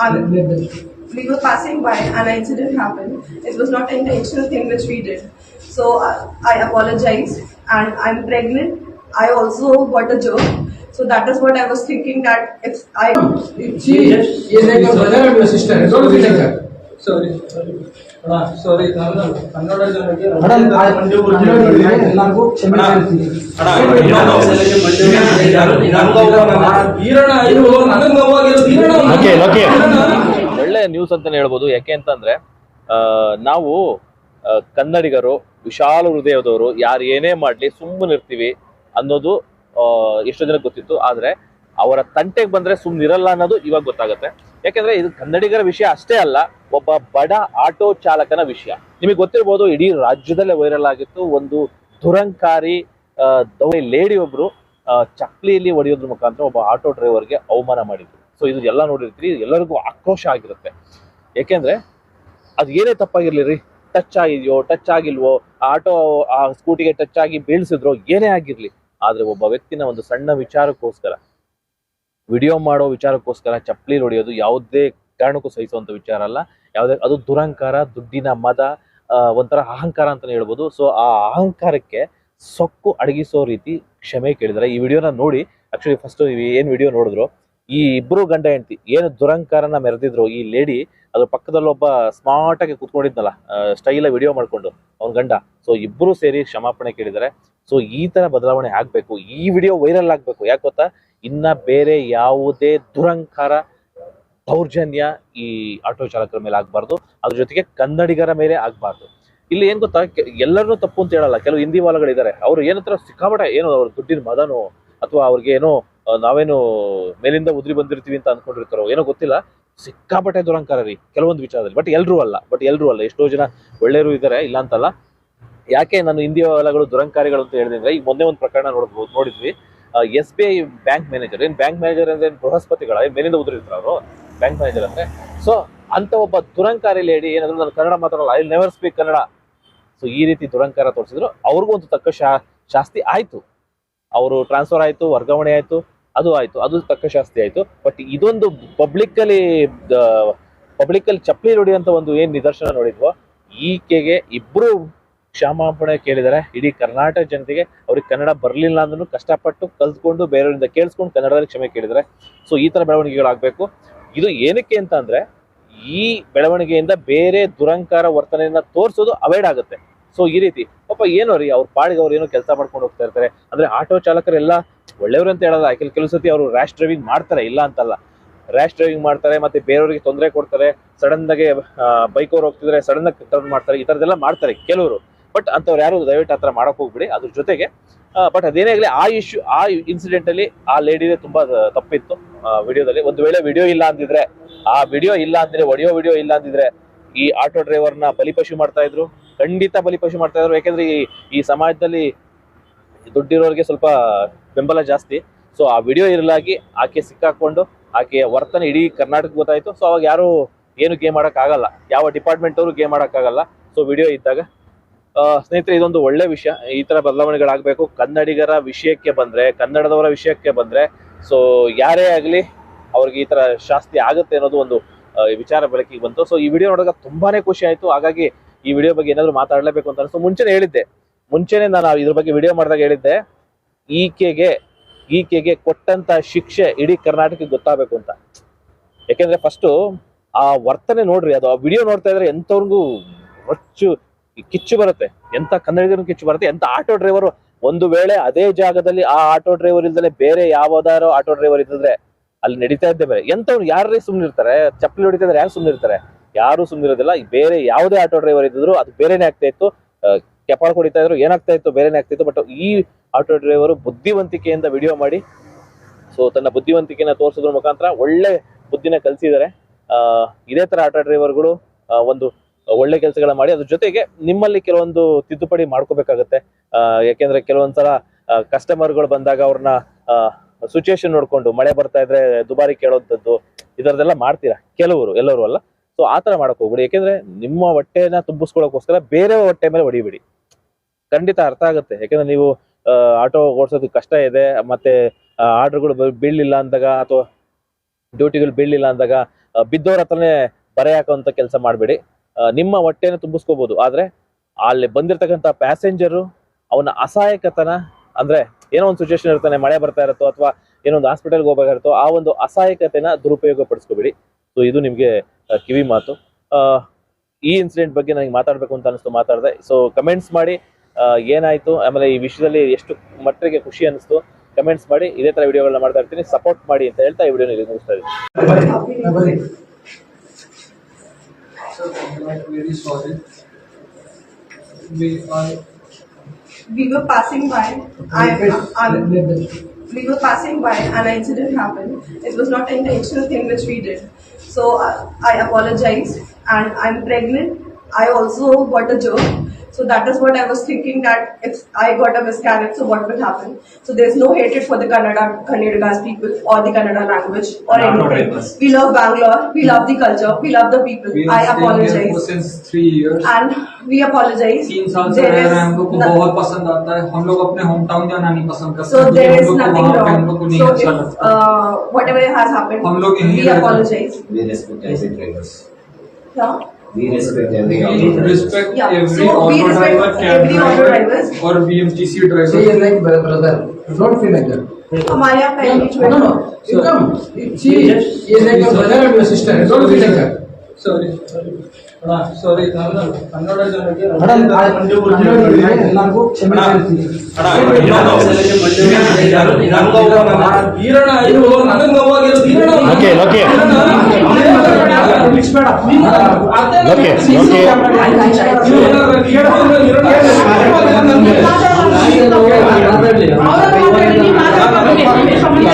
and we were passing by and an incident happened. It was not an intentional thing which we did. So uh, I apologized and I'm pregnant. I also got a job. So that is what I was thinking that if I She is like your brother or your sister. Don't be like that. ಸಾರಿ ಸಾರಿ ಕನ್ನಡ ಎಲ್ಲರಿಗೂ ಕ್ಷಮೆ ಒಳ್ಳೆ news ಅಂತಾನೆ ಹೇಳ್ಬೋದು ಯಾಕೆ ಅಂತಂದ್ರೆ ಆ, ನಾವು ಕನ್ನಡಿಗರು ವಿಶಾಲ ಹೃದಯದವರು ಯಾರು ಏನೇ ಮಾಡ್ಲಿ ಸುಮ್ಮನಿರ್ತೀವಿ ಅನ್ನೋದು ಎಷ್ಟೋ ಜನಕ್ಕೆ ಗೊತ್ತಿತ್ತು ಆದ್ರೆ ಅವರ ತಂಟೆಗೆ ಬಂದ್ರೆ ಸುಮ್ಮನಿರಲ್ಲ ಅನ್ನೋದು ಇವಾಗ ಗೊತ್ತಾಗುತ್ತೆ ಯಾಕೆಂದ್ರೆ ಇದು ಕನ್ನಡಿಗರ ವಿಷಯ ಅಷ್ಟೇ ಅಲ್ಲ ಒಬ್ಬ ಬಡ ಆಟೋ ಚಾಲಕನ ವಿಷಯ. ನಿಮಗೆ ಗೊತ್ತಿರ್ಬೋದು ಇಡೀ ರಾಜ್ಯದಲ್ಲೇ ವೈರಲ್ ಆಗಿತ್ತು ಒಂದು ದುರಂಕಾರಿ ಲೇಡಿ ಒಬ್ರು ಆ, ಚಪ್ಲಿಯಲ್ಲಿ ಹೊಡೆಯೋದ್ರ ಮುಖಾಂತರ ಒಬ್ಬ ಆಟೋ ಡ್ರೈವರ್ಗೆ ಅವಮಾನ ಮಾಡಿದ್ರು. ಸೊ ಇದು ಎಲ್ಲ ನೋಡಿರ್ತೀರಿ ಎಲ್ಲರಿಗೂ ಆಕ್ರೋಶ ಆಗಿರುತ್ತೆ. ಯಾಕೆಂದ್ರೆ ಅದು ಏನೇ ತಪ್ಪಾಗಿರ್ಲಿ ರೀ ಟಚ್ ಆಗಿದೆಯೋ ಟಚ್ ಆಗಿಲ್ವೋ ಆಟೋ ಆ ಸ್ಕೂಟಿಗೆ ಟಚ್ ಆಗಿ ಬೀಳ್ಸಿದ್ರೋ ಏನೇ ಆಗಿರ್ಲಿ ಆದ್ರೆ ಒಬ್ಬ ವ್ಯಕ್ತಿನ ಒಂದು ಸಣ್ಣ ವಿಚಾರಕ್ಕೋಸ್ಕರ ವಿಡಿಯೋ ಮಾಡೋ ವಿಚಾರಕ್ಕೋಸ್ಕರ ಚಪ್ಪಲಿ ಹೊಡೆಯೋದು ಯಾವುದೇ ಕಾರಣಕ್ಕೂ ಸಹಿಸುವಂಥ ವಿಚಾರ ಅಲ್ಲ. ಯಾವುದೇ, ಅದು ದುರಂಕಾರ ದುಡ್ಡಿನ ಮದ ಒಂಥರ ಅಹಂಕಾರ ಅಂತಲೇ ಹೇಳ್ಬೋದು. ಸೊ ಆ ಅಹಂಕಾರಕ್ಕೆ ಸೊಕ್ಕು ಅಡಗಿಸೋ ರೀತಿ ಕ್ಷಮೆ ಕೇಳಿದ್ದಾರೆ. ಈ ವಿಡಿಯೋನ ನೋಡಿ ಆ್ಯಕ್ಚುಲಿ ಫಸ್ಟು ಏನು ವಿಡಿಯೋ ನೋಡಿದ್ರು ಈ ಇಬ್ರು ಗಂಡ ಹೆಂಡತಿ ಏನು ದುರಂಕಾರನ ಮೆರೆದಿದ್ರು ಈ ಲೇಡಿ ಅದ್ರ ಪಕ್ಕದಲ್ಲಿ ಒಬ್ಬ ಸ್ಮಾರ್ಟ್ ಆಗಿ ಕುತ್ಕೊಂಡಿದ್ನಲ್ಲ ಸ್ಟೈಲ ವಿಡಿಯೋ ಮಾಡ್ಕೊಂಡು ಅವ್ನ ಗಂಡ. ಸೊ ಇಬ್ರು ಸೇರಿ ಕ್ಷಮಾಪಣೆ ಕೇಳಿದ್ದಾರೆ. ಸೊ ಈ ತರ ಬದಲಾವಣೆ ಆಗ್ಬೇಕು. ಈ ವಿಡಿಯೋ ವೈರಲ್ ಆಗ್ಬೇಕು. ಯಾಕೆ ಗೊತ್ತಾ? ಇನ್ನ ಬೇರೆ ಯಾವುದೇ ದುರಂಕಾರ ದೌರ್ಜನ್ಯ ಈ ಆಟೋ ಚಾಲಕರ ಮೇಲೆ ಆಗ್ಬಾರ್ದು. ಅದ್ರ ಜೊತೆಗೆ ಕನ್ನಡಿಗರ ಮೇಲೆ ಆಗ್ಬಾರ್ದು. ಇಲ್ಲಿ ಏನ್ ಗೊತ್ತಾ? ಎಲ್ಲರನ್ನೂ ತಪ್ಪು ಅಂತ ಹೇಳಲ್ಲ. ಕೆಲವು ಹಿಂದಿ ವಾಲಗಳಿದ್ದಾರೆ ಅವ್ರು ಏನತ್ರ ಸಿಕ್ಕಾಪಟ್ಟೆ ಏನು ಅವ್ರ ದುಡ್ಡಿನ ಮದನೋ, ಅಥವಾ ಅವ್ರಿಗೆ ಏನೋ ನಾವೇನು ಮೇಲಿಂದ ಉದ್ರಿ ಬಂದಿರ್ತೀವಿ ಅಂತ ಅನ್ಕೊಂಡಿರ್ತಾರೋ ಏನೋ ಗೊತ್ತಿಲ್ಲ. ಸಿಕ್ಕಾಪಟ್ಟೆ ದುರಂಕಾರ ರೀ, ಕೆಲವೊಂದು ವಿಚಾರದಲ್ಲಿ. ಬಟ್ ಎಲ್ಲರೂ ಅಲ್ಲ ಬಟ್ ಎಲ್ಲರೂ ಅಲ್ಲ. ಎಷ್ಟೋ ಜನ ಒಳ್ಳೆಯರು ಇದ್ದಾರೆ ಇಲ್ಲ ಅಂತಲ್ಲ. ಯಾಕೆ ನಾನು ಹಿಂದಿ ಹೊಲಗಳು ದುರಂಕಾರಿಗಳು ಅಂತ ಹೇಳಿದ್ರೆ ಅಂದ್ರೆ, ಈಗ ಮೊನ್ನೆ ಒಂದು ಪ್ರಕರಣ ನೋಡ್ಬೋದು, ನೋಡಿದ್ವಿ. S B I bank manager ಏನು ಬ್ಯಾಂಕ್ ಮ್ಯಾನೇಜರ್ ಅಂದ್ರೆ ಏನ್ ಬೃಹಸ್ಪತಿಗಳ ಮೇಲಿಂದ ಉದುರಿರ್ತಾರೆ ಅವರು ಬ್ಯಾಂಕ್ ಮ್ಯಾನೇಜರ್ ಅಂದ್ರೆ. ಸೊ ಅಂತ ಒಬ್ಬ ದುರಂಕಾರಿ ಲೇಡಿ ಏನಾದ್ರು ನಾನು ಕನ್ನಡ ಮಾತಾಡಲ್ಲ I never speak Kannada. So ಈ ರೀತಿ ದುರಂಕಾರ ತೋರಿಸಿದ್ರು. ಅವ್ರಿಗೂ ಒಂದು ತಕ್ಕ ಶಾ, ಶಾಸ್ತಿ ಆಯ್ತು. ಅವರು ಟ್ರಾನ್ಸ್ಫರ್ ಆಯ್ತು, ವರ್ಗಾವಣೆ ಆಯ್ತು. ಅದು ಆಯ್ತು, ಅದು ತಕ್ಕ ಆಯಿತು. ಬಟ್ ಇದೊಂದು ಪಬ್ಲಿಕ್ ಅಲ್ಲಿ ಪಬ್ಲಿಕ್ ಅಲ್ಲಿ ಚಪ್ಪಲಿ ಹೊಡೆಯುವಂತ ಒಂದು ಏನ್ ನಿದರ್ಶನ ನೋಡಿದ್ವೋ, ಈಕೆಗೆ ಇಬ್ರು ಕ್ಷಮಾಪಣೆ ಕೇಳಿದರೆ. ಇಡೀ ಕರ್ನಾಟಕ ಜನತೆಗೆ ಅವ್ರಿಗೆ ಕನ್ನಡ ಬರಲಿಲ್ಲ ಅಂದ್ರೂ ಕಷ್ಟಪಟ್ಟು ಕಲ್ತ್ಕೊಂಡು ಬೇರೆಯವರಿಂದ ಕೇಳಿಸ್ಕೊಂಡು ಕನ್ನಡದಲ್ಲಿ ಕ್ಷಮೆ ಕೇಳಿದಾರೆ. ಸೊ ಈ ತರ ಬೆಳವಣಿಗೆಗಳಾಗಬೇಕು. ಇದು ಏನಕ್ಕೆ ಅಂತ ಅಂದ್ರೆ, ಈ ಬೆಳವಣಿಗೆಯಿಂದ ಬೇರೆ ದುರಂಕಾರ ವರ್ತನೆಯನ್ನ ತೋರಿಸೋದು ಅವಾಯ್ಡ್ ಆಗುತ್ತೆ. ಸೊ ಈ ರೀತಿ. ಪಾಪ, ಏನೋ ರೀ, ಅವ್ರ ಪಾಡಿಗೆ ಅವ್ರು ಏನೋ ಕೆಲಸ ಮಾಡ್ಕೊಂಡು ಹೋಗ್ತಾ ಇರ್ತಾರೆ. ಅಂದ್ರೆ, ಆಟೋ ಚಾಲಕರೆಲ್ಲ ಒಳ್ಳೆಯವರು ಅಂತ ಹೇಳಲ್ಲ. ಕೆಲ ಕೆಲವು ಸತಿ ಅವರು ರ್ಯಾಶ್ ಡ್ರೈವಿಂಗ್ ಮಾಡ್ತಾರೆ, ಇಲ್ಲ ಅಂತಲ್ಲ. ರ್ಯಾಶ್ ಡ್ರೈವಿಂಗ್ ಮಾಡ್ತಾರೆ, ಮತ್ತೆ ಬೇರೆಯವರಿಗೆ ತೊಂದರೆ ಕೊಡ್ತಾರೆ ಸಡನ್ ಆಗಿ ಬೈಕ್ ಅವ್ರು ಹೋಗ್ತಿದ್ರೆ ಸಡನ್ ಆಗಿ ಟರ್ನ್ ಮಾಡ್ತಾರೆ, ಈ ತರದೆಲ್ಲ ಮಾಡ್ತಾರೆ ಕೆಲವರು. ಬಟ್ ಅಂತವ್ರು ಯಾರು ದಯವಿಟ್ಟು ಆ ಥರ ಮಾಡಕ್ ಹೋಗ್ಬಿಡಿ. ಅದ್ರ ಜೊತೆಗೆ ಬಟ್ ಅದೇನೇ ಆಗಲಿ, ಆ ಇಶ್ಯೂ ಆ ಇನ್ಸಿಡೆಂಟ್ ಅಲ್ಲಿ ಆ ಲೇಡಿದೆ ತುಂಬಾ ತಪ್ಪಿತ್ತು. ವಿಡಿಯೋದಲ್ಲಿ. ಒಂದು ವೇಳೆ ವಿಡಿಯೋ ಇಲ್ಲ ಅಂದಿದ್ರೆ, ಆ ವಿಡಿಯೋ ಇಲ್ಲ ಅಂದಿದ್ರೆ ಒಡಿಯೋ ವಿಡಿಯೋ ಇಲ್ಲ ಅಂದಿದ್ರೆ, ಈ ಆಟೋ ಡ್ರೈವರ್ನ ಬಲಿಪಶು ಮಾಡ್ತಾ ಇದ್ರು. ಖಂಡಿತ ಬಲಿಪಶು ಮಾಡ್ತಾ ಇದ್ರು. ಯಾಕೆಂದ್ರೆ ಈ ಈ ಸಮಾಜದಲ್ಲಿ ದುಡ್ಡಿರೋರಿಗೆ ಸ್ವಲ್ಪ ಬೆಂಬಲ ಜಾಸ್ತಿ. ಸೊ ಆ ವಿಡಿಯೋ ಇರಲಾಗಿ ಆಕೆ ಸಿಕ್ಕಾಕೊಂಡು ಆಕೆಯ ವರ್ತನೆ ಇಡೀ ಕರ್ನಾಟಕ ಗೊತ್ತಾಯ್ತು. ಸೊ ಅವಾಗ ಯಾರು ಏನು ಗೇಮ್ ಆಡಕ್ ಆಗಲ್ಲ ಯಾವ ಡಿಪಾರ್ಟ್ಮೆಂಟ್ ಅವರು ಗೇಮ್ ಮಾಡೋಕ್ಕಾಗಲ್ಲ ಸೊ ವಿಡಿಯೋ ಇದ್ದಾಗ ಸ್ನೇಹಿತರೆ, ಇದೊಂದು ಒಳ್ಳೆ ವಿಷಯ. ಈ ತರ ಬದಲಾವಣೆಗಳಾಗಬೇಕು. ಕನ್ನಡಿಗರ ವಿಷಯಕ್ಕೆ ಬಂದ್ರೆ, ಕನ್ನಡದವರ ವಿಷಯಕ್ಕೆ ಬಂದ್ರೆ ಸೊ ಯಾರೇ ಆಗಲಿ ಅವ್ರಿಗೆ ಈ ತರ ಶಾಸ್ತಿ ಆಗುತ್ತೆ ಅನ್ನೋದು ಒಂದು ವಿಚಾರ ಬೆಳಕಿಗೆ ಬಂತು. ಸೊ ಈ ವಿಡಿಯೋ ನೋಡಿದಾಗ ತುಂಬಾನೇ ಖುಷಿ ಆಯ್ತು. ಹಾಗಾಗಿ ಈ ವಿಡಿಯೋ ಬಗ್ಗೆ ಏನಾದ್ರು ಮಾತಾಡಲೇಬೇಕು ಅಂತ ಅನಿಸ್ತು ಮುಂಚೆನೆ ಹೇಳಿದ್ದೆ. ಮುಂಚೆನೆ ನಾನು ಇದ್ರ ಬಗ್ಗೆ ವಿಡಿಯೋ ಮಾಡಿದಾಗ ಹೇಳಿದ್ದೆ. ಈಕೆಗೆ ಈಕೆಗೆ ಕೊಟ್ಟಂತ ಶಿಕ್ಷೆ ಇಡೀ ಕರ್ನಾಟಕಕ್ಕೆ ಗೊತ್ತಾಗಬೇಕು ಅಂತ. ಯಾಕೆಂದ್ರೆ ಫಸ್ಟ್ ಆ ವರ್ತನೆ ನೋಡ್ರಿ, ಅದು ಆ ವಿಡಿಯೋ ನೋಡ್ತಾ ಇದ್ರೆ ಎಂತವ್ರಿಗೂ ರೊಚ್ಚು ಕಿಚ್ಚು ಬರುತ್ತೆ. ಎಂತ ಕನ್ನಡಿಗರು ಕಿಚ್ಚು ಬರುತ್ತೆ ಎಂತ ಆಟೋ ಡ್ರೈವರು ಒಂದು ವೇಳೆ ಅದೇ ಜಾಗದಲ್ಲಿ ಆ ಆಟೋ ಡ್ರೈವರ್ ಇಲ್ದಲೆ ಬೇರೆ ಯಾವ್ದಾರೋ ಆಟೋ ಡ್ರೈವರ್ ಇದ್ದಿದ್ರೆ ಅಲ್ಲಿ ನಡೀತಾ ಇದ್ದೆ ಬೇರೆ. ಎಂತವ್ರು ಯಾರೇ ಸುಮ್ಮನಿರ್ತಾರೆ ಚಪ್ಪಲಿ ಹೊಡಿತಾ ಇದ್ರೆ ಯಾರು ಸುಮ್ಮನಿರ್ತಾರೆ ಯಾರು ಸುಮ್ಮನಿರೋದಿಲ್ಲ ಬೇರೆ ಯಾವುದೇ ಆಟೋ ಡ್ರೈವರ್ ಇದ್ದಿದ್ರು ಅದು ಬೇರೆನೇ ಆಗ್ತಾ ಇತ್ತು. ಕೆಪಾಳ್ ಹೊಡಿತಾ ಇದ್ರು, ಏನಾಗ್ತಾ ಇತ್ತು, ಬೇರೆನೇ ಆಗ್ತಿತ್ತು ಬಟ್ ಈ ಆಟೋ ಡ್ರೈವರ್ ಬುದ್ಧಿವಂತಿಕೆಯಿಂದ ವಿಡಿಯೋ ಮಾಡಿ. ಸೊ ತನ್ನ ಬುದ್ಧಿವಂತಿಕೆನ ತೋರಿಸೋದ್ರ ಮುಖಾಂತರ ಒಳ್ಳೆ ಬುದ್ಧಿನ ಕಲಿಸಿದ್ದಾರೆ. ಇದೇ ತರ ಆಟೋ ಡ್ರೈವರ್ಗಳು ಒಂದು ಒಳ್ಳೆ ಕೆಲಸಗಳ ಮಾಡಿ, ಅದ್ರ ಜೊತೆಗೆ ನಿಮ್ಮಲ್ಲಿ ಕೆಲವೊಂದು ತಿದ್ದುಪಡಿ ಮಾಡ್ಕೋಬೇಕಾಗತ್ತೆ. ಯಾಕೆಂದ್ರೆ ಕೆಲವೊಂದ್ಸಲ ಕಸ್ಟಮರ್ಗಳು ಬಂದಾಗ ಅವ್ರನ್ನ ಸಿಚುಯೇಷನ್ ನೋಡ್ಕೊಂಡು, ಮಳೆ ಬರ್ತಾ ಇದ್ರೆ ದುಬಾರಿ ಕೇಳೋದ್ದು ಇದರದೆಲ್ಲ ಮಾಡ್ತೀರಾ? ಕೆಲವರು, ಎಲ್ಲರೂ ಅಲ್ಲ. ಸೊ ಆ ತರ ಮಾಡಕ್ ಹೋಗ್ಬಿಡಿ. ಯಾಕೆಂದ್ರೆ ನಿಮ್ಮ ಹೊಟ್ಟೆನ ತುಂಬಿಸ್ಕೊಳ್ಳೋಕೋಸ್ಕರ ಬೇರೆ ಹೊಟ್ಟೆ ಮೇಲೆ ಹೊಡಿಬಿಡಿ. ಖಂಡಿತ ಅರ್ಥ ಆಗುತ್ತೆ. ಯಾಕೆಂದ್ರೆ ನೀವು ಆಟೋ ಓಡಿಸೋದು ಕಷ್ಟ ಇದೆ, ಮತ್ತೆ ಆರ್ಡರ್ಗಳು ಬೀಳಲಿಲ್ಲ ಅಂದಾಗ ಅಥವಾ ಡ್ಯೂಟಿಗಳು ಬೀಳಲಿಲ್ಲ ಅಂದಾಗ ಬಿದ್ದವ್ರ ಹತ್ರನೇ ಬರೆ ಹಾಕುವಂತ ಕೆಲಸ ಮಾಡಬೇಡಿ. ನಿಮ್ಮ ಹೊಟ್ಟೆನ ತುಂಬಿಸ್ಕೋಬಹುದು ಆದ್ರೆ, ಅಲ್ಲಿ ಬಂದಿರತಕ್ಕಂಥ ಪ್ಯಾಸೆಂಜರು, ಅವನ ಅಸಹಾಯಕತನ, ಅಂದ್ರೆ ಏನೋ ಒಂದು ಸಿಚುವೇಶನ್ ಇರ್ತಾನೆ ಮಳೆ ಬರ್ತಾ ಇರುತ್ತೋ ಅಥವಾ ಏನೋ ಒಂದು ಹಾಸ್ಪಿಟಲ್ಗೆ ಹೋಗ್ಬೇಕಾಗಿರುತ್ತೋ, ಆ ಒಂದು ಅಸಹಾಯಕತೆನ ದುರುಪಯೋಗ ಪಡಿಸ್ಕೋಬೇಡಿ ಸೊ ಇದು ನಿಮಗೆ ಕಿವಿ ಮಾತು. ಈ ಇನ್ಸಿಡೆಂಟ್ ಬಗ್ಗೆ ನನಗೆ ಮಾತಾಡಬೇಕು ಅಂತ ಅನಿಸ್ತು ಮಾತಾಡಿದೆ. ಸೊ ಕಮೆಂಟ್ಸ್ ಮಾಡಿ. ಏನಾಯ್ತು ಆಮೇಲೆ ಈ ವಿಷಯದಲ್ಲಿ ಎಷ್ಟು ಮಟ್ಟಿಗೆ ಖುಷಿ ಅನಿಸ್ತು ಕಮೆಂಟ್ಸ್ ಮಾಡಿ ಇದೇ ತರ ವಿಡಿಯೋಗಳನ್ನ ಮಾಡ್ತಾ ಇರ್ತೀನಿ ಸಪೋರ್ಟ್ ಮಾಡಿ ಅಂತ ಹೇಳ್ತಾ ಈ ವಿಡಿಯೋ ಮುಗಿಸ್ತಾ ಇದ್ದೀನಿ ಬರ್ರಿ Sir, I'm very sorry. We are We were passing by. I, I, we were passing by and an incident happened. It was not an intentional thing which we did. So uh, I apologize and I'm pregnant. I also got a joke. So that is what I was thinking that if I got a miscarriage, so what will happen? So there's no hatred for the Kannada, Kannadigas people or the Kannada language or anything. We love Bangalore. We love the culture. We love the people. we I are staying here for apologize since three years. and we apologize. तीन साल से There रह is रहे हैं हम लोग को no- बहुत पसंद आता है हम लोग अपने होम टाउन जाना नहीं पसंद करते So क्योंकि there हम is लोग को nothing वहाँ पे हम लोग को wrong. नहीं So अच्छा if लगता uh, whatever has happened, हम लोग यहीं we रहते हैं। apologize. We respect every drivers. Yeah. We respect every we auto. respect Yeah, every so we auto respect driver cab every auto driver drivers. और BMTC Say driver it like brother. Don't feel like that. हमारे यहाँ No, पहली no, no. You come. She is like your brother and your sister. Don't feel like that. ಸಾರಿ ಅಣ್ಣ ಸಾರಿ ಕನ್ನಡ ಜನಕ್ಕೆ ಎಲ್ಲರಿಗೂ ಕ್ಷಮೆ ಕೇಳ್ತೀನಿ. ವೀರಣ್ಣ ಇದು ನನಗ್ ನೋವಾಗಿರೋ ವೀರಣ್ಣ ಲೋಕೆ, ಲೋಕೆ. ಲೋಕೆ.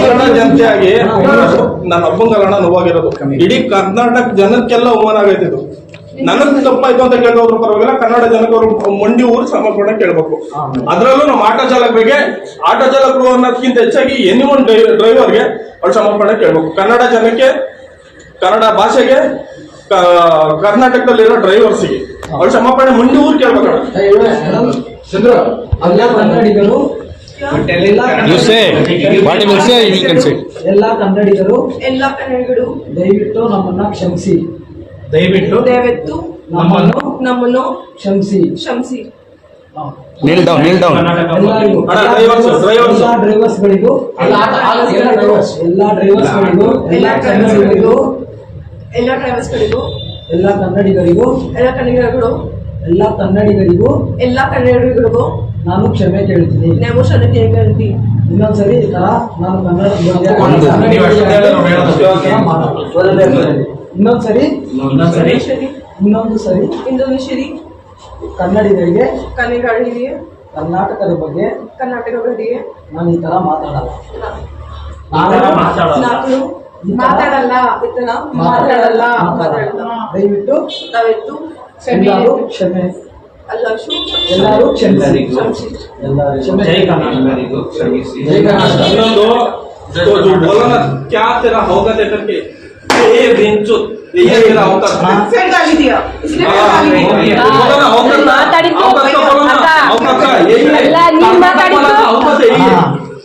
ಕನ್ನಡ ಜನತೆಯಾಗಿ ನನ್ನ ಹಬ್ಬಂಗಲ್ಲ ನೋವಾಗಿರೋದು ಇಡೀ ಕರ್ನಾಟಕ ಜನಕ್ಕೆಲ್ಲ ಅವಮಾನ ಆಗೈತೆ ಇದು ನನಗ್ ತಪ್ಪಾಯ್ತು ಅಂತ ಕೇಳೋದ್ರ ಪರವಾಗಿಲ್ಲ ಕನ್ನಡ ಜನಕರು ಅವರು ಮಂಡಿ ಊರು ಸಮರ್ಪಣೆ ಕೇಳ್ಬೇಕು ಅದ್ರಲ್ಲೂ ನಮ್ಮ ಆಟೋ ಚಾಲಕರಿಗೆ ಆಟೋ ಚಾಲಕರು ಅನ್ನೋದಕ್ಕಿಂತ ಹೆಚ್ಚಾಗಿ ಎನಿ ಒನ್ ಡ್ರೈವರ್ಗೆ ಅವ್ರು ಸಮರ್ಪಣೆ ಕೇಳ್ಬೇಕು ಕನ್ನಡ ಜನಕ್ಕೆ ಕನ್ನಡ ಭಾಷೆಗೆ ಕರ್ನಾಟಕದಲ್ಲಿರೋ ಡ್ರೈವರ್ಸ್ಗೆ ಅವ್ರು ಸಮರ್ಪಣೆ ಮುಂದೆ ಊರು ಕೇಳ್ಬೇಕು? ಚಂದ್ರ ಅಲ್ಲ ಕನ್ನಡಿಗರು ಎಲ್ಲ ಕನ್ನಡಿಗರು ಎಲ್ಲ ಕನ್ನಡಿಗರು ದಯವಿಟ್ಟು ನಮ್ಮನ್ನ ಕ್ಷಮಿಸಿ. ದಯವಿಟ್ಟು ದಯವಿಟ್ಟು ನಮ್ಮನ್ನು ನಮ್ಮನ್ನು ಕ್ಷಮಿಸಿ. ಕ್ಷಮಿಸಿ. kneel down. ಎಲ್ಲರಿಗೂ ಅಣ್ಣ, drivers, drivers. ಎಲ್ಲ ಎಲ್ಲ ಡ್ರೈವರ್ಸ್ಗಳಿಗೂ ಎಲ್ಲ ಕನ್ನಡಿಗರಿಗೂ ಎಲ್ಲ ಡ್ರೈವರ್ಸ್ಗಳಿಗೂ ಎಲ್ಲ ಕನ್ನಡಿಗರಿಗೂ? ಎಲ್ಲ ಕನ್ನಡಿಗರು ಎಲ್ಲ ಕನ್ನಡಿಗರಿಗೂ? ಎಲ್ಲ ಕನ್ನಡಿಗರಿಗೂ ನಾನು ಕ್ಷಮೆ ಕೇಳ್ತೀನಿ. ನಾವು ಕ್ಷಮೆ ಕೇಳ್ತೀನಿ ಇನ್ನೊಂದ್ಸರಿ ಈ ತರ ನಾನು ಕನ್ನಡ ಇನ್ನೊಂದು ಸರಿ. ಇನ್ನೊಂದ್ಸರಿ ಇನ್ನೊಂದು ಸರಿ ಕನ್ನಡಿಗರಿಗೆ ಕನ್ನಡಿಗರಿಗೆ? ಕರ್ನಾಟಕದ ಬಗ್ಗೆ ಕರ್ನಾಟಕಗಳಿಗೆ ನಾನು ಈ ತರ ಮಾತಾಡಲ್ಲ. ನಾನು ಮಾತಾಡಲ್ಲ. ಮಾತಾಡಲ್ಲ. ದಯವಿಟ್ಟು ತಾವೆತ್ತು ಎಲ್ಲರೂ ಕ್ಷಮೆ. ಎಲ್ಲರೂ ಕ್ಷಮೆ. ಕ್ಷಮಿಸಿ. ಜೈ ಕರ್ನಾಟಕ. ಕ್ಯಾ ತರ ಏ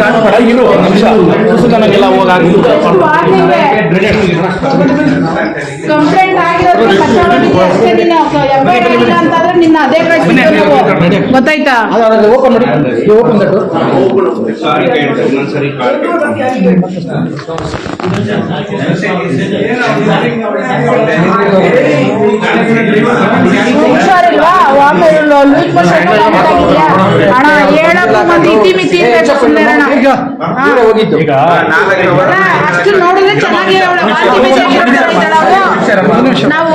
ಇದೆ ಇರು ನಿಮಿಷ ನನಗೆಲ್ಲ ಕಂಪ್ಲೇಂಟ್ ಕಷ್ಟಪಟ್ಟಿದ್ದೆ ಅಷ್ಟೇ ನೀನು ಎಫ್ ಐ ಆಗಿಲ್ಲ ಅಂತಂದ್ರೆ ನಿನ್ನ ಅದೇ ಕಳಿಸ್ತೀವಿ ಗೊತ್ತಾಯ್ತಾ? ಓಪನ್ ಮಾಡಿ. ಓಪನ್ ದಟ್ಟು ಹುಷಾರಿಲ್ವಾ? ಈಗ ಅಷ್ಟು ನೋಡಿದ್ರೆ ಚೆನ್ನಾಗಿ ನಾವು